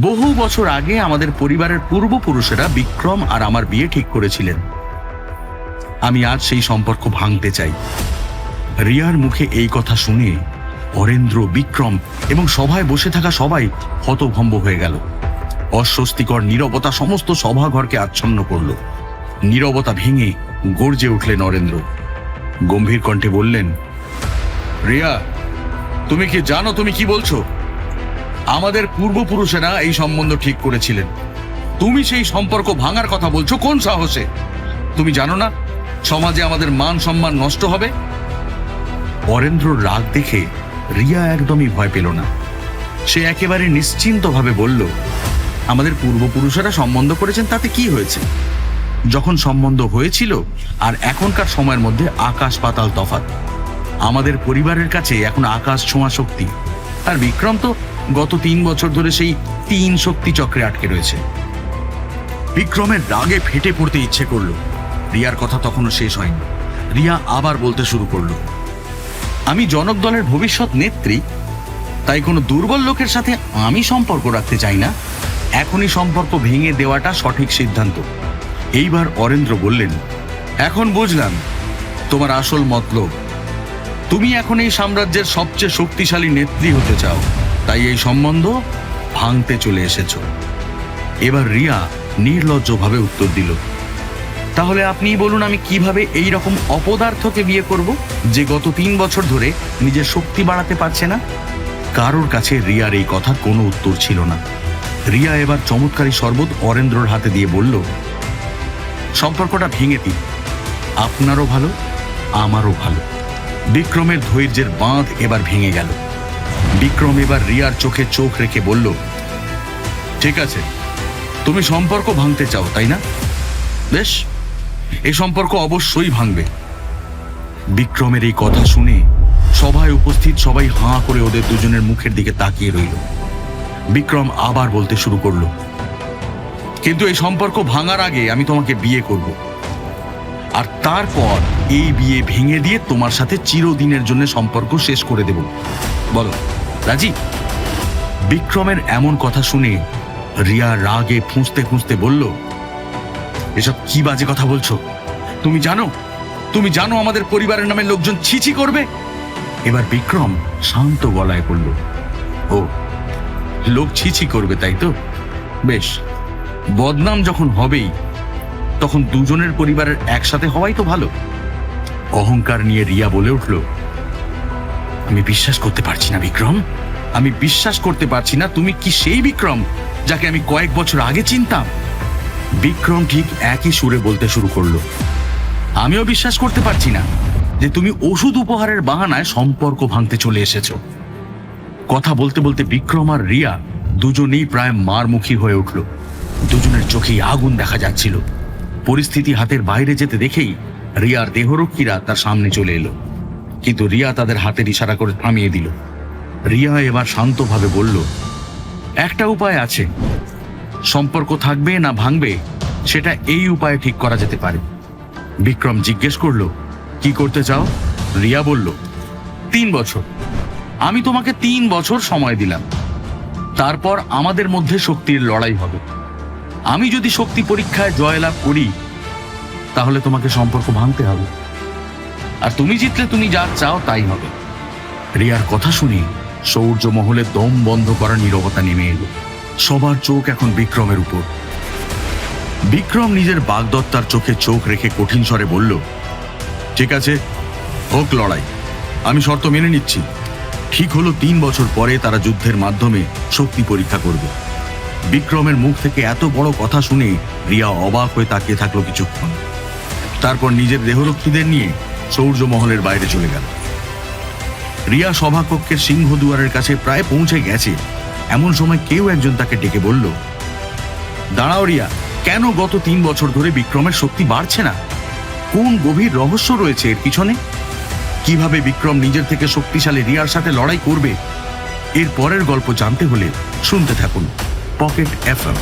বহু বছর আগে আমাদের পরিবারের পূর্বপুরুষেরা বিক্রম আর আমার বিয়ে ঠিক করেছিলেন। আমি আজ সেই সম্পর্ক ভাঙতে চাই। রিয়ার মুখে এই কথা শুনে অরেন্দ্র, বিক্রম এবং সভায় বসে থাকা সবাই হতভম্ব হয়ে গেল। অস্বস্তিকর নীরবতা সমস্ত সভাঘরকে আচ্ছন্ন করল। নীরবতা ভেঙে গর্জে উঠলেন নরেন্দ্র গম্ভীর কণ্ঠে বললেন, রিয়া, তুমি কি জানো তুমি কি বলছো? আমাদের পূর্বপুরুষেরা এই সম্বন্ধ ঠিক করেছিলেন। তুমি সেই সম্পর্ক ভাঙার কথা বলছো, কোন সাহসে? তুমি জানো না, সমাজে আমাদের মান সম্মান নষ্ট হবে? অরেন্দ্র রাগ দেখে রিয়া একদমই ভয় পেল না। সে একেবারে নিশ্চিন্তভাবে বলল, আমাদের পূর্বপুরুষেরা সম্বন্ধ করেছেন, তাতে কি হয়েছে? যখন সম্বন্ধ হয়েছিল, আর এখনকার সময়ের মধ্যে আকাশ পাতাল তফাৎ। আমাদের পরিবারের কাছে এখন আকাশ ছোঁয়া শক্তি। আর বিক্রম তো গত তিন বছর ধরে সেই তিন শক্তি চক্রে আটকে রয়েছে। বিক্রমের রাগে ফেটে পড়তে ইচ্ছে করল। রিয়ার কথা তখনও শেষ হয়নি। রিয়া আবার বলতে শুরু করল, আমি জনক দলের ভবিষ্যৎ নেত্রী, তাই কোনো দুর্বল লোকের সাথে আমি সম্পর্ক রাখতে চাই না। এখনই সম্পর্ক ভেঙে দেওয়াটা সঠিক সিদ্ধান্ত। এইবার অরেন্দ্র বললেন, এখন বুঝলাম, তোমার আসল মতলব। তুমি এখন এই সাম্রাজ্যের সবচেয়ে শক্তিশালী নেত্রী হতে চাও। তাই এই সম্বন্ধ ভাঙতে চলে এসেছ। এবার রিয়া নির্লজ্জভাবে উত্তর দিল, তাহলে আপনিই বলুন আমি কীভাবে এই রকম অপদার্থকে বিয়ে করব যে গত তিন বছর ধরে নিজের শক্তি বাড়াতে পারছে না? কারোর কাছে রিয়ার এই কথা কোনো উত্তর ছিল না। রিয়া এবার চমৎকারী শরবত অরেন্দ্রর হাতে দিয়ে বলল, সম্পর্কটা ভেঙে দিন। আপনারও ভালো, আমারও ভালো। বিক্রমের ধৈর্যের বাঁধ এবার ভেঙে গেল। বিক্রম এবার রিয়ার চোখে চোখ রেখে বলল, ঠিক আছে, তুমি সম্পর্ক ভাঙতে চাও, তাই না? বেশ এই সম্পর্ক অবশ্যই ভাঙবে। বিক্রমের এই কথা শুনে সভায় উপস্থিত সবাই হাঁ করে ওদের দুজনের মুখের দিকে তাকিয়ে রইল। বিক্রম আবার বলতে শুরু করল, কিন্তু এই সম্পর্ক ভাঙার আগে আমি তোমাকে বিয়ে করব। আর তারপর এই বিয়ে ভেঙে দিয়ে তোমার সাথে চিরদিনের জন্য সম্পর্ক শেষ করে দেব। বলো। রাজি? বিক্রমের এমন কথা শুনে রিয়া রাগে ফুঁসতে ফুঁসতে বলল, এসব কি বাজে কথা বলছো? তুমি জানো? তুমি জানো আমাদের পরিবারের নামে লোকজন ছিছি করবে? এবার বিক্রম শান্ত গলায় বলল, ও, লোক ছিছি করবে, তাই তো? বেশ, বদনাম যখন হবেই, তখন দুজনের পরিবারের একসাথে হওয়াই তো ভালো। অহংকার নিয়ে রিয়া বলে উঠল আমি বিশ্বাস করতে পারছি না, বিক্রম। আমি বিশ্বাস করতে পারছি না, তুমি কি সেই বিক্রম যাকে আমি কয়েক বছর আগে চিনতাম? বিক্রম ঠিক একই সুরে বলতে শুরু করল। আমিও বিশ্বাস করতে পারছি না যে তুমি ওষুধ উপহারের বাহানায় সম্পর্ক ভাঙতে চলে এসেছ। কথা বলতে বলতে বিক্রম আর রিয়া দুজনেই প্রায় মারমুখী হয়ে উঠল। দুজনের চোখেই আগুন দেখা যাচ্ছিল। পরিস্থিতি হাতের বাইরে যেতে দেখেই রিয়ার দেহরক্ষীরা তার সামনে চলে এলো। কিন্তু রিয়া তাদের হাতের ইশারা করে থামিয়ে দিল। রিয়া এবার শান্তভাবে বলল, একটা উপায় আছে। সম্পর্ক থাকবে না ভাঙবে, সেটা এই উপায়ে ঠিক করা যেতে পারে। বিক্রম জিজ্ঞেস করল, কি করতে চাও? রিয়া বলল, তিন বছর। আমি তোমাকে তিন বছর সময় দিলাম। তারপর আমাদের মধ্যে শক্তির লড়াই হবে। আমি যদি শক্তি পরীক্ষায় জয়লাভ করি, তাহলে তোমাকে সম্পর্ক ভাঙতে হবে। আর তুমি জিতলে তুমি যা চাও তাই হবে। রিয়ার কথা শুনে সৌর্য মহলে দম বন্ধ করা নীরবতা নেমে এলো। সবার চোখ এখন বিক্রমের উপর। বিক্রম নিজের বাগদত্তার চোখে চোখ রেখে কঠিন স্বরে বলল, ঠিক আছে, হোক লড়াই। আমি শর্ত মেনে নিচ্ছি। ঠিক হলো তিন বছর পরে তারা যুদ্ধের মাধ্যমে শক্তি পরীক্ষা করবে। বিক্রমের মুখ থেকে এত বড় কথা শুনে রিয়া অবাক হয়ে তাকিয়ে থাকল কিছুক্ষণ। তারপর নিজের দেহরক্ষীদের নিয়ে সৌর্য মহলের বাইরে চলে গেল। রিয়া সভাকক্ষের সিংহ দুয়ারের কাছে প্রায় পৌঁছে গেছে। এমন সময় কেউ একজন তাকে ডেকে বলল, দাঁড়াও রিয়া, কেন গত তিন বছর ধরে বিক্রমের শক্তি বাড়ছে না? কোন গভীর রহস্য রয়েছে এর পিছনে? কীভাবে বিক্রম নিজের থেকে শক্তিশালী রিয়ার সাথে লড়াই করবে? এর পরের গল্প জানতে হলে শুনতে থাকুন পকেট এফএম